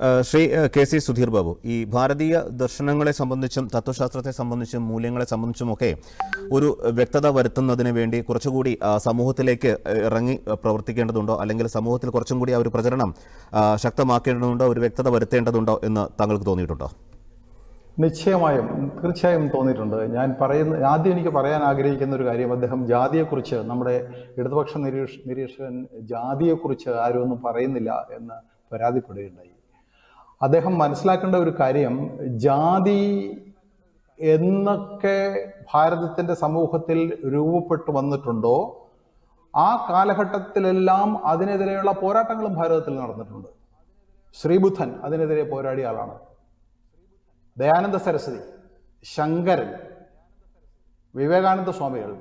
Shri K C Sudheer Babu ഈ ഭാരതീയ ദർശനങ്ങളെ സംബന്ധിച്ചും തത്വശാസ്ത്രത്തെ സംബന്ധിച്ചും മൂല്യങ്ങളെ സംബന്ധിച്ചുമൊക്കെ ഒരു വ്യക്തത വരുത്തുന്നതിന് വേണ്ടി കുറച്ചുകൂടി സമൂഹത്തിലേക്ക് ഇറങ്ങി പ്രവർത്തിക്കേണ്ടതുണ്ടോ? അല്ലെങ്കിൽ സമൂഹത്തിൽ കുറച്ചും കൂടി ആ ഒരു പ്രചരണം ശക്തമാക്കേണ്ടതുണ്ടോ? ഒരു വ്യക്തത വരുത്തേണ്ടതുണ്ടോ? എന്ന് താങ്കൾക്ക് തോന്നിയിട്ടുണ്ടോ? നിശ്ചയമായും തീർച്ചയായും തോന്നിയിട്ടുണ്ട്. ഞാൻ പറയുന്ന ആദ്യം എനിക്ക് പറയാൻ ആഗ്രഹിക്കുന്ന ഒരു കാര്യം അദ്ദേഹം ജാതിയെക്കുറിച്ച് നമ്മുടെ ഇടതുപക്ഷ നിരീക്ഷ നിരീക്ഷകൻ ജാതിയെക്കുറിച്ച് ആരും ഒന്നും പറയുന്നില്ല എന്ന് പരാതിപ്പെടുകയുണ്ടായി. അദ്ദേഹം മനസ്സിലാക്കേണ്ട ഒരു കാര്യം ജാതി എന്നൊക്കെ ഭാരതത്തിന്റെ സമൂഹത്തിൽ രൂപപ്പെട്ടു വന്നിട്ടുണ്ടോ? ആ കാലഘട്ടത്തിലെല്ലാം അതിനെതിരെയുള്ള പോരാട്ടങ്ങളും ഭാരതത്തിൽ നടന്നിട്ടുണ്ട്. ശ്രീബുദ്ധൻ അതിനെതിരെ പോരാടിയ ആളാണ്. ദയാനന്ദ സരസ്വതി ശങ്കരൻ വിവേകാനന്ദ സ്വാമികൾ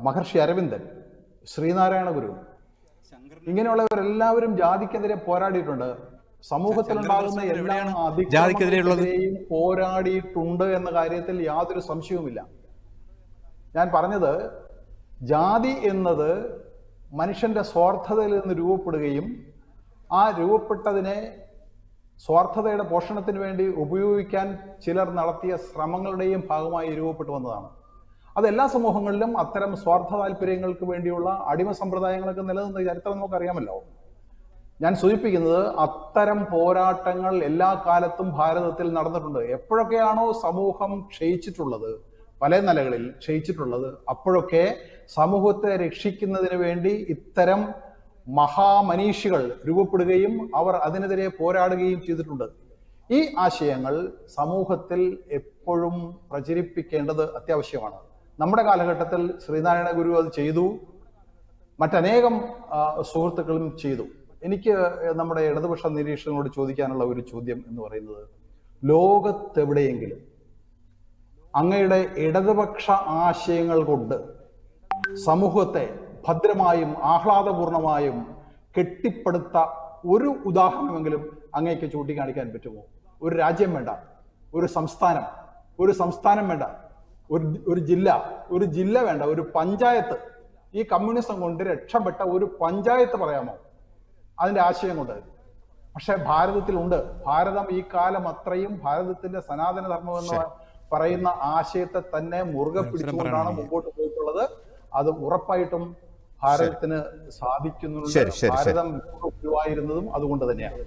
മഹർഷി അരവിന്ദൻ ശ്രീനാരായണ ഗുരു. ഇങ്ങനെയുള്ളവരെല്ലാവരും ജാതിക്കെതിരെ പോരാടിയിട്ടുണ്ട്. സമൂഹത്തിലുണ്ടാകുന്ന എല്ലാ? അതിക്രമങ്ങൾക്കെതിരെയും പോരാടിയിട്ടുണ്ട് എന്ന കാര്യത്തിൽ യാതൊരു സംശയവുമില്ല. ഞാൻ പറഞ്ഞത് ജാതി എന്നത് മനുഷ്യന്റെ സ്വാർത്ഥതയിൽ നിന്ന് രൂപപ്പെടുകയും ആ രൂപപ്പെട്ടതിനെ സ്വാർത്ഥതയുടെ പോഷണത്തിന് വേണ്ടി ഉപയോഗിക്കാൻ ചിലർ നടത്തിയ ശ്രമങ്ങളുടെയും ഭാഗമായി രൂപപ്പെട്ടു വന്നതാണ്. അത് എല്ലാ സമൂഹങ്ങളിലും അത്തരം സ്വാർത്ഥ താല്പര്യങ്ങൾക്ക് വേണ്ടിയുള്ള അടിമ സമ്പ്രദായങ്ങളൊക്കെ നിലനിന്ന ചരിത്രം നമുക്കറിയാമല്ലോ. ഞാൻ സൂചിപ്പിക്കുന്നത് അത്തരം പോരാട്ടങ്ങൾ എല്ലാ കാലത്തും ഭാരതത്തിൽ നടന്നിട്ടുണ്ട്. എപ്പോഴൊക്കെയാണോ സമൂഹം ക്ഷയിച്ചിട്ടുള്ളത് പല നിലകളിൽ ക്ഷയിച്ചിട്ടുള്ളത് അപ്പോഴൊക്കെ സമൂഹത്തെ രക്ഷിക്കുന്നതിന് വേണ്ടി ഇത്തരം മഹാമനീഷികൾ രൂപപ്പെടുകയും അവർ അതിനെതിരെ പോരാടുകയും ചെയ്തിട്ടുണ്ട്. ഈ ആശയങ്ങൾ സമൂഹത്തിൽ എപ്പോഴും പ്രചരിപ്പിക്കേണ്ടത് അത്യാവശ്യമാണ്. നമ്മുടെ കാലഘട്ടത്തിൽ ശ്രീനാരായണ ഗുരു അത് ചെയ്തു. മറ്റനേകം സുഹൃത്തുക്കളും ചെയ്തു. എനിക്ക് നമ്മുടെ ഇടതുപക്ഷ നിരീക്ഷകനോട് ചോദിക്കാനുള്ള ഒരു ചോദ്യം എന്ന് പറയുന്നത് ലോകത്തെവിടെയെങ്കിലും അങ്ങയുടെ ഇടതുപക്ഷ ആശയങ്ങൾ കൊണ്ട് സമൂഹത്തെ ഭദ്രമായും ആഹ്ലാദപൂർണമായും കെട്ടിപ്പടുത്ത ഒരു ഉദാഹരണമെങ്കിലും അങ്ങേക്ക് ചൂണ്ടിക്കാണിക്കാൻ പറ്റുമോ? ഒരു രാജ്യം വേണ്ട ഒരു സംസ്ഥാനം ഒരു സംസ്ഥാനം വേണ്ട ഒരു ഒരു ജില്ല ഒരു ജില്ല വേണ്ട ഒരു പഞ്ചായത്ത്. ഈ കമ്മ്യൂണിസം കൊണ്ട് രക്ഷപ്പെട്ട ഒരു പഞ്ചായത്ത് പറയാമോ? അതിന്റെ ആശയം കൊണ്ട്. പക്ഷെ ഭാരതത്തിലുണ്ട്. ഭാരതം ഈ കാലം അത്രയും ഭാരതത്തിന്റെ സനാതന ധർമ്മം എന്ന് പറയുന്ന ആശയത്തെ തന്നെ മുറുകെ പിടിച്ചുകൊണ്ടാണ് മുമ്പോട്ട് പോയിട്ടുള്ളത്. അത് ഉറപ്പായിട്ടും ഭാരതത്തിന് സാധിക്കുന്നുണ്ട്. ഭാരതം ഗുരുവായിരുന്നതും അതുകൊണ്ട് തന്നെയാണ്.